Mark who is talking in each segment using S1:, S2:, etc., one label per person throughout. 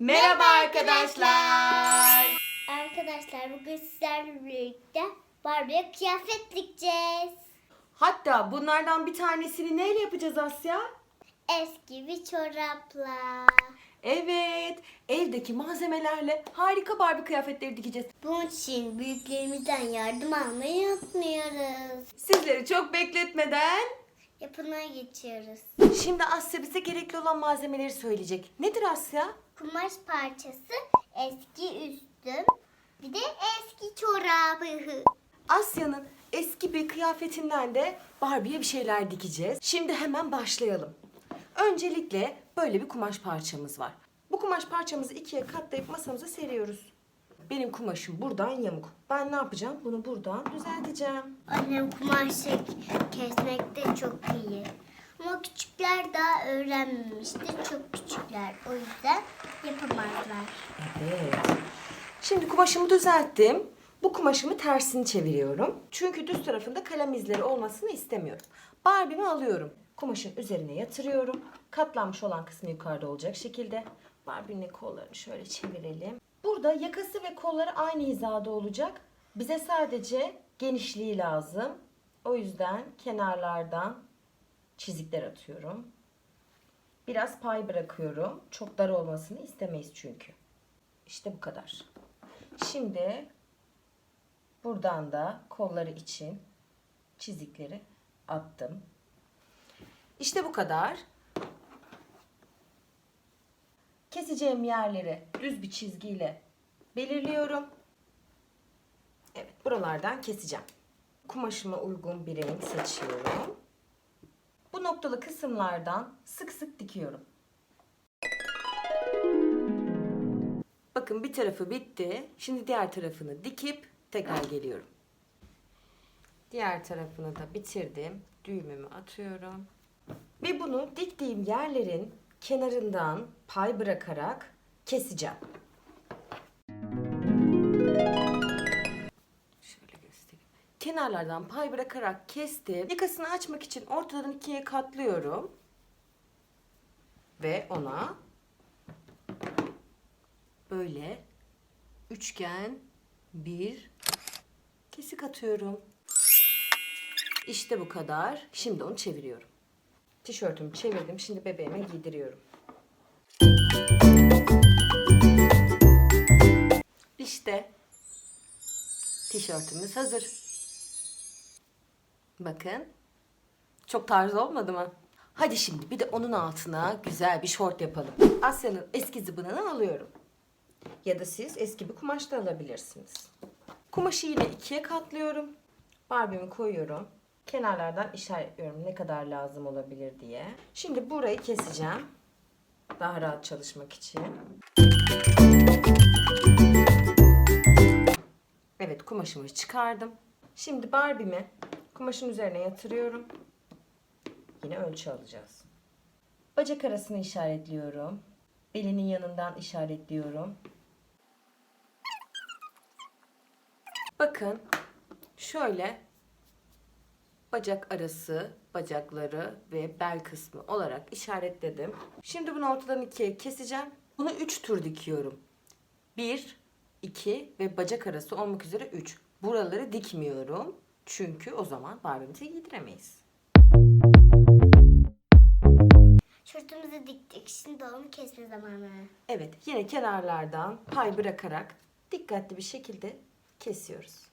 S1: Merhaba arkadaşlar.
S2: Arkadaşlar bugün sizlerle birlikte Barbie'ye kıyafet dikeceğiz.
S1: Hatta bunlardan bir tanesini neyle yapacağız Asya?
S2: Eski bir çorapla.
S1: Evet, evdeki malzemelerle harika Barbie kıyafetleri dikeceğiz.
S2: Bunun için büyüklerimizden yardım almayı unutmuyoruz.
S1: Sizleri çok bekletmeden
S2: Yapına geçiyoruz.
S1: şimdi Asya bize gerekli olan malzemeleri söyleyecek. Nedir Asya?
S2: Kumaş parçası, eski üstüm, bir de eski çorabı.
S1: Asya'nın eski bir kıyafetinden de Barbie'ye bir şeyler dikeceğiz. Şimdi hemen başlayalım. Öncelikle böyle bir kumaş parçamız var. Bu kumaş parçamızı ikiye katlayıp masamıza seriyoruz. Benim kumaşım buradan yamuk. Ben ne yapacağım? Bunu buradan düzelteceğim.
S2: Annem kumaşı kesmekte çok iyi. Ama küçükler daha öğrenmemiştir. Çok küçükler. O yüzden yapamazlar.
S1: Evet. Şimdi kumaşımı düzelttim. Bu kumaşımı tersini çeviriyorum. Çünkü düz tarafında kalem izleri olmasını istemiyorum. Barbie'mi alıyorum. Kumaşın üzerine yatırıyorum. Katlanmış olan kısmı yukarıda olacak şekilde. Barbie'nin kollarını şöyle çevirelim. Burada yakası ve kolları aynı hizada olacak. Bize sadece genişliği lazım. O yüzden kenarlardan çizikler atıyorum. Biraz pay bırakıyorum. Çok dar olmasını istemeyiz çünkü. İşte bu kadar. Şimdi buradan da kolları için çizikleri attım. İşte bu kadar. Keseceğim yerleri düz bir çizgiyle belirliyorum. Evet, buralardan keseceğim. Kumaşıma uygun bir renk seçiyorum. Bu noktalı kısımlardan sık sık dikiyorum. Bakın bir tarafı bitti. Şimdi diğer tarafını dikip tekrar geliyorum. Diğer tarafını da bitirdim. Düğümümü atıyorum. Ve bunu diktiğim yerlerin kenarından pay bırakarak keseceğim. Şöyle göstereyim. Kenarlardan pay bırakarak kestim. Yakasını açmak için ortadan ikiye katlıyorum. Ve ona böyle üçgen bir kesik atıyorum. İşte bu kadar. Şimdi onu çeviriyorum. Tişörtümü çevirdim. Şimdi bebeğime giydiriyorum. İşte tişörtümüz hazır. Bakın. Çok tarz olmadı mı? Hadi şimdi bir de onun altına güzel bir şort yapalım. Asya'nın eski zıbınını alıyorum. Ya da siz eski bir kumaş da alabilirsiniz. Kumaşı yine ikiye katlıyorum. Barbie'mi koyuyorum. Kenarlardan işaretliyorum ne kadar lazım olabilir diye. Şimdi burayı keseceğim. Daha rahat çalışmak için. Evet kumaşımı çıkardım. Şimdi Barbie'mi kumaşın üzerine yatırıyorum. Yine ölçü alacağız. Bacak arasını işaretliyorum. Belinin yanından işaretliyorum. Bakın şöyle bacak arası, bacakları ve bel kısmı olarak işaretledim. Şimdi bunu ortadan ikiye keseceğim. Bunu 3 tur dikiyorum. 1, 2 ve bacak arası olmak üzere 3. Buraları dikmiyorum. Çünkü o zaman Barbie'mizi giydiremeyiz.
S2: Şortumuzu diktik. Şimdi onu kesme zamanı.
S1: Evet, yine kenarlardan pay bırakarak dikkatli bir şekilde kesiyoruz.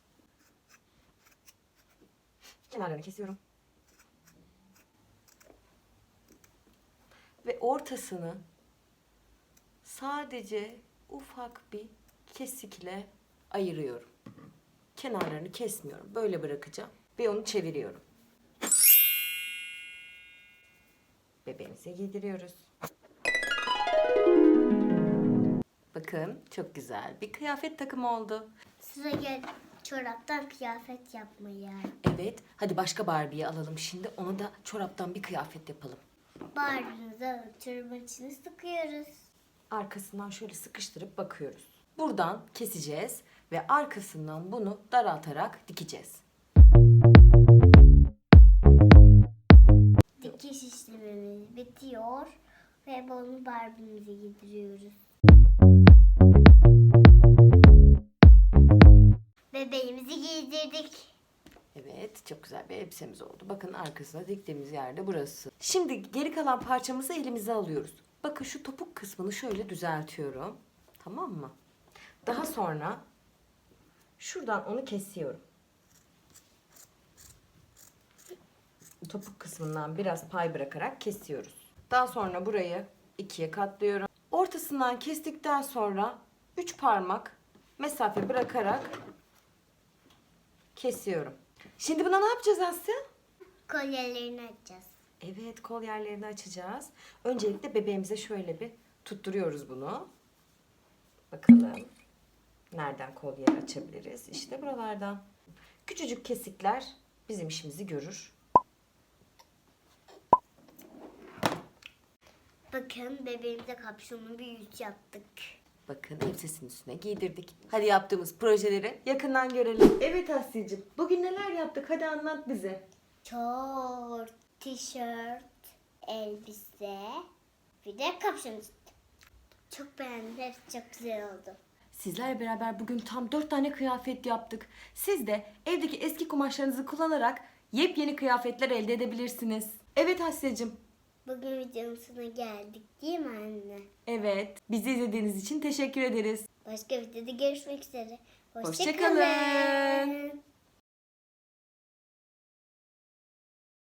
S1: Kenarlarını kesiyorum. Ve ortasını sadece ufak bir kesikle ayırıyorum. Kenarlarını kesmiyorum. Böyle bırakacağım ve onu çeviriyorum. Bebeğimize giydiriyoruz. Bakın çok güzel bir kıyafet takımı oldu.
S2: Sıra gel çoraptan kıyafet yapmaya.
S1: Evet hadi başka Barbie'yi alalım şimdi onu da çoraptan bir kıyafet yapalım.
S2: Barbie'mizi alıp çorabın sıkıyoruz.
S1: Arkasından şöyle sıkıştırıp bakıyoruz. Buradan keseceğiz ve arkasından bunu daraltarak dikeceğiz.
S2: Dikiş işlemimiz bitiyor ve bunu Barbie'mize giydiriyoruz. Bebeğimizi giydirdik.
S1: Evet, çok güzel bir elbisemiz oldu. Bakın arkasına diktiğimiz yerde burası. Şimdi geri kalan parçamızı elimize alıyoruz. Bakın şu topuk kısmını şöyle düzeltiyorum. Tamam mı? Daha sonra şuradan onu kesiyorum. Topuk kısmından biraz pay bırakarak kesiyoruz. Daha sonra burayı ikiye katlıyorum. Ortasından kestikten sonra üç parmak mesafe bırakarak kesiyorum. Şimdi buna ne yapacağız Asya?
S2: Kolyelerini açacağız.
S1: Evet kol yerlerini açacağız. Öncelikle bebeğimize şöyle bir tutturuyoruz bunu. Bakalım. Nereden kol yeri açabiliriz? İşte buralardan. Küçücük kesikler bizim işimizi görür.
S2: Bakın bebeğimize kapşonlu bir yüz yaptık.
S1: Bakın elbisesinin üstüne giydirdik. Hadi yaptığımız projeleri yakından görelim. Evet Asya'cığım. Bugün neler yaptık? Hadi anlat bize.
S2: Şort, tişört, elbise, bir de kapşon üstü. Çok beğendim. Hepsi çok güzel oldu.
S1: Sizlerle beraber bugün tam 4 tane kıyafet yaptık. Siz de evdeki eski kumaşlarınızı kullanarak yepyeni kıyafetler elde edebilirsiniz. Evet Asya'cığım.
S2: Bugün videonun sonuna geldik değil mi anne?
S1: Evet. Bizi izlediğiniz için teşekkür ederiz.
S2: Başka videoda görüşmek üzere.
S1: Hoşça kalın.
S2: Hoşçakalın.